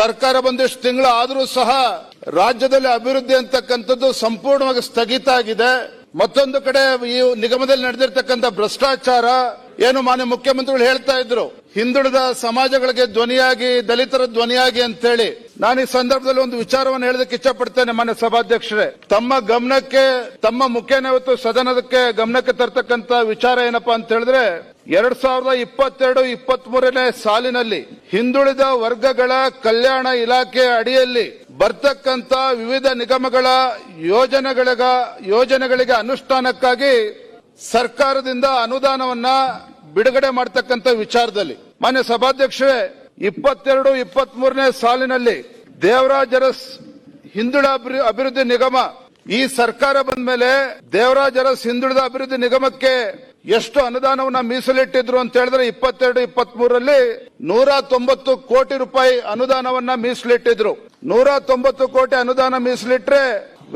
ಸರ್ಕಾರ ಬಂದಿಷ್ಟು ತಿಂಗಳು ಆದರೂ ಸಹ ರಾಜ್ಯದಲ್ಲಿ ಅಭಿವೃದ್ಧಿ ಅಂತಕ್ಕಂಥದ್ದು ಸಂಪೂರ್ಣವಾಗಿ ಸ್ಥಗಿತ ಆಗಿದೆ. ಮತ್ತೊಂದು ಕಡೆ ಈ ನಿಗಮದಲ್ಲಿ ನಡೆದಿರ್ತಕ್ಕಂಥ ಭ್ರಷ್ಟಾಚಾರ, ಏನು ಮಾನ್ಯ ಮುಖ್ಯಮಂತ್ರಿಗಳು ಹೇಳ್ತಾ ಇದ್ರು. ಹಿಂದುಳಿದ ಸಮಾಜಗಳಿಗೆ ಧ್ವನಿಯಾಗಿ, ದಲಿತರ ಧ್ವನಿಯಾಗಿ ಅಂತೇಳಿ. ನಾನು ಈ ಸಂದರ್ಭದಲ್ಲಿ ಒಂದು ವಿಚಾರವನ್ನು ಹೇಳೋದಕ್ಕೆ ಇಚ್ಛಪಡ್ತೇನೆ ಮಾನ್ಯ ಸಭಾಧ್ಯಕ್ಷರೇ. ತಮ್ಮ ಗಮನಕ್ಕೆ, ತಮ್ಮ ಮುಖ್ಯ ಇವತ್ತು ಸದನಕ್ಕೆ ಗಮನಕ್ಕೆ ತರ್ತಕ್ಕಂಥ ವಿಚಾರ ಏನಪ್ಪಾ ಅಂತ ಹೇಳಿದ್ರೆ ಎರಡ್ ಸಾವಿರದ ಇಪ್ಪತ್ತೆರಡು ಇಪ್ಪತ್ತ್ ಮೂರನೇ ಸಾಲಿನಲ್ಲಿ ಹಿಂದುಳಿದ ವರ್ಗಗಳ ಕಲ್ಯಾಣ ಇಲಾಖೆ ಅಡಿಯಲ್ಲಿ ಬರ್ತಕ್ಕಂತ ವಿವಿಧ ನಿಗಮಗಳ ಯೋಜನೆಗಳಿಗ, ಯೋಜನೆಗಳಿಗೆ ಅನುಷ್ಠಾನಕ್ಕಾಗಿ ಸರ್ಕಾರದಿಂದ ಅನುದಾನವನ್ನ ಬಿಡುಗಡೆ ಮಾಡತಕ್ಕಂತ ವಿಚಾರದಲ್ಲಿ. ಮಾನ್ಯ ಸಭಾಧ್ಯಕ್ಷರೇ, ಇಪ್ಪತ್ತೆರಡು ಇಪ್ಪತ್ತ್ ಮೂರನೇ ಸಾಲಿನಲ್ಲಿ ದೇವರಾಜ ಅರಸ್ ಹಿಂದುಳಿದ ಅಭಿವೃ- ಅಭಿವೃದ್ಧಿ ನಿಗಮ ಈ ಸರ್ಕಾರ ಬಂದ ಮೇಲೆ ದೇವರಾಜರಸ್ ಹಿಂದುಳಿದ ಅಭಿವೃದ್ಧಿ ನಿಗಮಕ್ಕೆ ಎಷ್ಟು ಅನುದಾನವನ್ನ ಮೀಸಲಿಟ್ಟಿದ್ರು ಅಂತ ಹೇಳಿದ್ರೆ ಇಪ್ಪತ್ತೆರಡು ಇಪ್ಪತ್ತ್ ಮೂರರಲ್ಲಿ ನೂರ ತೊಂಬತ್ತು ಕೋಟಿ ರೂಪಾಯಿ ಅನುದಾನವನ್ನ ಮೀಸಲಿಟ್ಟಿದ್ರು. ನೂರ ತೊಂಬತ್ತು ಕೋಟಿ ಅನುದಾನ ಮೀಸಲಿಟ್ರೆ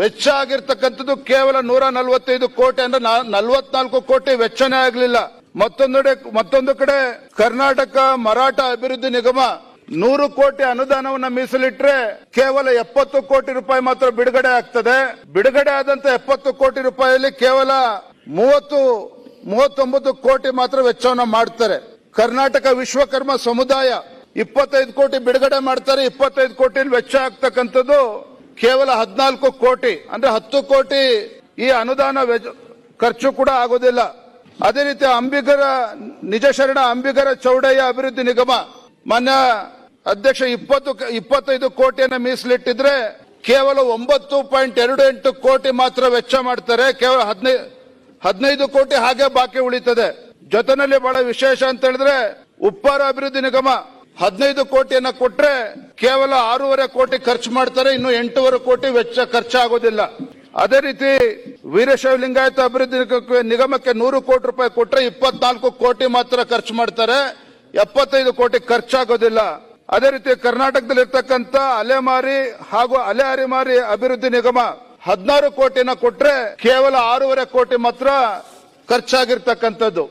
ವೆಚ್ಚ ಆಗಿರ್ತಕ್ಕಂಥದ್ದು ಕೇವಲ ನೂರ ನಲವತ್ತೈದು ಕೋಟಿ ಅಂದ್ರೆ ನಲವತ್ನಾಲ್ಕು ಕೋಟಿ ವೆಚ್ಚನೇ ಆಗಲಿಲ್ಲ. ಮತ್ತೊಂದೆಡೆ, ಮತ್ತೊಂದು ಕಡೆ ಕರ್ನಾಟಕ ಮರಾಠ ಅಭಿವೃದ್ಧಿ ನಿಗಮ ನೂರು ಕೋಟಿ ಅನುದಾನವನ್ನ ಮೀಸಲಿಟ್ರೆ ಕೇವಲ ಎಪ್ಪತ್ತು ಕೋಟಿ ರೂಪಾಯಿ ಮಾತ್ರ ಬಿಡುಗಡೆ ಆಗ್ತದೆ. ಬಿಡುಗಡೆ ಆದಂತ ಎಪ್ಪತ್ತು ಕೋಟಿ ರೂಪಾಯಿಯಲ್ಲಿ ಕೇವಲ ಮೂವತ್ತು ಮೂವತ್ತೊಂಬತ್ತು ಕೋಟಿ ಮಾತ್ರ ವೆಚ್ಚವನ್ನು ಮಾಡ್ತಾರೆ. ಕರ್ನಾಟಕ ವಿಶ್ವಕರ್ಮ ಸಮುದಾಯ ಇಪ್ಪತ್ತೈದು ಕೋಟಿ ಬಿಡುಗಡೆ ಮಾಡ್ತಾರೆ, ಇಪ್ಪತ್ತೈದು ಕೋಟಿ ವೆಚ್ಚ ಆಗ್ತಕ್ಕಂಥದ್ದು ಕೇವಲ ಹದಿನಾಲ್ಕು ಕೋಟಿ. ಅಂದ್ರೆ ಹತ್ತು ಕೋಟಿ ಈ ಅನುದಾನ ಖರ್ಚು ಕೂಡ ಆಗೋದಿಲ್ಲ. ಅದೇ ರೀತಿ ಅಂಬಿಗರ ನಿಜ ಶರಣ, ಅಂಬಿಗರ ಚೌಡಯ್ಯ ಅಭಿವೃದ್ಧಿ ನಿಗಮ ಮಾನ್ಯ ಅಧ್ಯಕ್ಷ ಇಪ್ಪತ್ತು ಇಪ್ಪತ್ತೈದು ಕೋಟಿಯನ್ನು ಮೀಸಲಿಟ್ಟಿದ್ರೆ ಕೇವಲ ಒಂಬತ್ತು ಪಾಯಿಂಟ್ ಎರಡು ಎಂಟು ಕೋಟಿ ಮಾತ್ರ ವೆಚ್ಚ ಮಾಡ್ತಾರೆ. ಕೇವಲ ಹದಿನೈದು ಹದಿನೈದು ಕೋಟಿ ಹಾಗೆ ಬಾಕಿ ಉಳಿತದೆ. ಜೊತೆನಲ್ಲಿ ಬಹಳ ವಿಶೇಷ ಅಂತ ಹೇಳಿದ್ರೆ ಉಪ್ಪಾರ ಅಭಿವೃದ್ಧಿ ನಿಗಮ ಹದಿನೈದು ಕೋಟಿಯನ್ನ ಕೊಟ್ರೆ ಕೇವಲ ಆರೂವರೆ ಕೋಟಿ ಖರ್ಚು ಮಾಡ್ತಾರೆ, ಇನ್ನು ಎಂಟೂವರೆ ಕೋಟಿ ವೆಚ್ಚ ಖರ್ಚಾಗೋದಿಲ್ಲ. ಅದೇ ರೀತಿ ವೀರಶೈವ ಲಿಂಗಾಯತ ಅಭಿವೃದ್ಧಿ ನಿಗಮಕ್ಕೆ- ನೂರು ಕೋಟಿ ರೂಪಾಯಿ ಕೊಟ್ರೆ ಇಪ್ಪತ್ನಾಲ್ಕು ಕೋಟಿ ಮಾತ್ರ ಖರ್ಚು ಮಾಡ್ತಾರೆ, ಎಪ್ಪತ್ತೈದು ಕೋಟಿ ಖರ್ಚಾಗೋದಿಲ್ಲ. ಅದೇ ರೀತಿ ಕರ್ನಾಟಕದಲ್ಲಿ ಇರ್ತಕ್ಕಂಥ ಅಲೆಮಾರಿ ಹಾಗೂ ಅಲೆ ಅರಿಮಾರಿ ಅಭಿವೃದ್ಧಿ ನಿಗಮ ಹದಿನಾರು ಕೋಟಿನ ಕೊಟ್ರೆ ಕೇವಲ ಆರೂವರೆ ಕೋಟಿ ಮಾತ್ರ ಖರ್ಚಾಗಿರ್ತಕ್ಕಂಥದ್ದು.